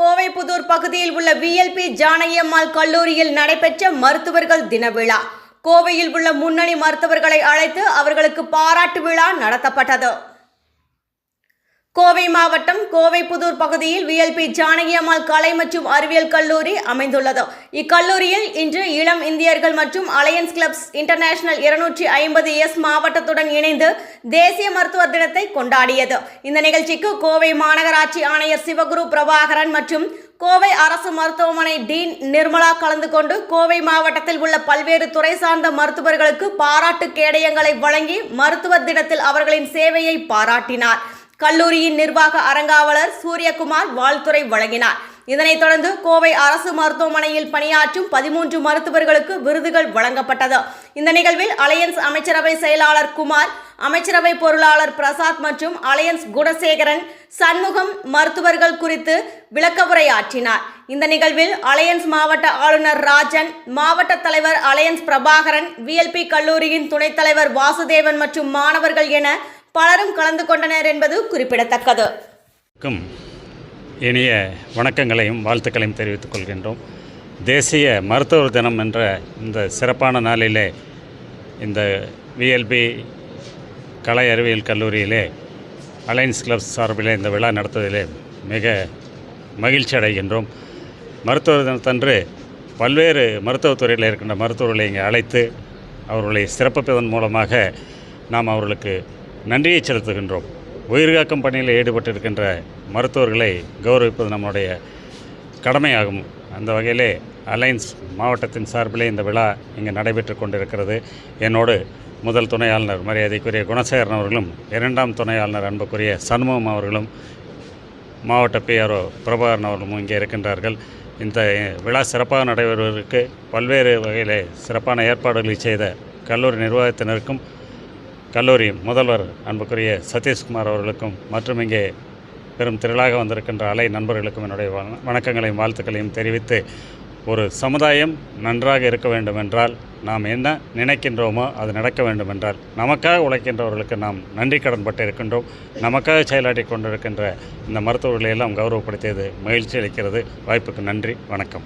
கோவை புதூர் பகுதியில் உள்ள விஎல்பி ஜானையம்மாள் கல்லூரியில் நடைபெற்ற மருத்துவர்கள் தின விழா. கோவையில் உள்ள முன்னணி மருத்துவர்களை அழைத்து அவர்களுக்கு பாராட்டு விழா நடத்தப்பட்டது. கோவை மாவட்டம் கோவை புதூர் பகுதியில் விஎல்பி ஜானகியம்மாள் கலை மற்றும் அறிவியல் கல்லூரி அமைந்துள்ளது. இக்கல்லூரியில் இன்று இளம் இந்தியர்கள் மற்றும் அலையன்ஸ் கிளப்ஸ் இன்டர்நேஷனல் இருநூற்றி ஐம்பது எஸ் மாவட்டத்துடன் இணைந்து தேசிய மருத்துவர் தினத்தை கொண்டாடியது. இந்த நிகழ்ச்சிக்கு கோவை மாநகராட்சி ஆணையர் சிவகுரு பிரபாகரன் மற்றும் கோவை அரசு மருத்துவமனை டீன் நிர்மலா கலந்து கொண்டு கோவை மாவட்டத்தில் உள்ள பல்வேறு துறை சார்ந்த மருத்துவர்களுக்கு பாராட்டு கேடயங்களை வழங்கி மருத்துவர் தினத்தில் அவர்களின் சேவையை பாராட்டினார். கல்லூரியின் நிர்வாக அரங்காவலர் சூரியகுமார் வாழ்த்துரை வழங்கினார். இதனைத் தொடர்ந்து கோவை அரசு மருத்துவமனையில் பணியாற்றும் பதிமூன்று மருத்துவர்களுக்கு விருதுகள் வழங்கப்பட்டது. இந்த நிகழ்வில் அலையன்ஸ் அமைச்சரவை செயலாளர் குமார் அமைச்சரவை பொருளாளர் பிரசாத் மற்றும் அலையன்ஸ் குணசேகரன் சண்முகம் மருத்துவர்கள் குறித்து விளக்கவுரையாற்றினார் இந்த நிகழ்வில் அலையன்ஸ் மாவட்ட ஆளுநர் ராஜன் மாவட்ட தலைவர் அலையன்ஸ் பிரபாகரன் விஎல்பி கல்லூரியின் துணைத் தலைவர் வாசுதேவன் மற்றும் மாணவர்கள் என பலரும் கலந்து கொண்டனர் என்பது குறிப்பிடத்தக்கது. இனிய வணக்கங்களையும் வாழ்த்துக்களையும் தெரிவித்துக் கொள்கின்றோம். தேசிய மருத்துவர் தினம் என்ற இந்த சிறப்பான நாளிலே இந்த விஎல்பி கலை அறிவியல் கல்லூரியிலே அலைன்ஸ் கிளப்ஸ் சார்பிலே இந்த விழா நடத்துவதிலே மிக மகிழ்ச்சி அடைகின்றோம். மருத்துவர் தினத்தன்று பல்வேறு மருத்துவத்துறையில் இருக்கின்ற மருத்துவர்களை இங்கே அழைத்து அவர்களை சிறப்பிப்பதன் மூலமாக நாம் அவர்களுக்கு நன்றியை செலுத்துகின்றோம். உயிர்காக்கும் பணியில் ஈடுபட்டிருக்கின்ற மருத்துவர்களை கௌரவிப்பது நம்முடைய கடமையாகும். அந்த வகையிலே அலைன்ஸ் மாவட்டத்தின் சார்பிலே இந்த விழா இங்கே நடைபெற்று கொண்டிருக்கிறது. என்னோடு முதல் துணை ஆளுநர் மரியாதைக்குரிய குணசேகரன் அவர்களும் இரண்டாம் துணை ஆளுநர் அன்புக்குரிய சண்முகம் அவர்களும் மாவட்ட பிஆர்ஓ பிரபாகரன் அவர்களும் இங்கே இருக்கின்றார்கள். இந்த விழா சிறப்பாக நடைபெறுவதற்கு பல்வேறு வகையில் சிறப்பான ஏற்பாடுகளை செய்த கல்லூரி நிர்வாகத்தினருக்கும் கல்லூரி முதல்வர் அன்புக்குரிய சதீஷ்குமார் அவர்களுக்கும் மற்றும் இங்கே பெரும் திரளாக வந்திருக்கின்ற அலை நண்பர்களுக்கும் என்னுடைய வண- வணக்கங்களையும் வாழ்த்துக்களையும் தெரிவித்து ஒரு சமுதாயம் நன்றாக இருக்க வேண்டுமென்றால் நாம் என்ன நினைக்கின்றோமோ அது நடக்க வேண்டுமென்றால் நமக்காக உழைக்கின்றவர்களுக்கு நாம் நன்றி கடன்பட்டு இருக்கின்றோம். நமக்காக செயலாற்றி கொண்டிருக்கின்ற இந்த மருத்துவர்களை எல்லாம் கௌரவப்படுத்தியது மகிழ்ச்சி அளிக்கிறது. வாய்ப்புக்கு நன்றி. வணக்கம்.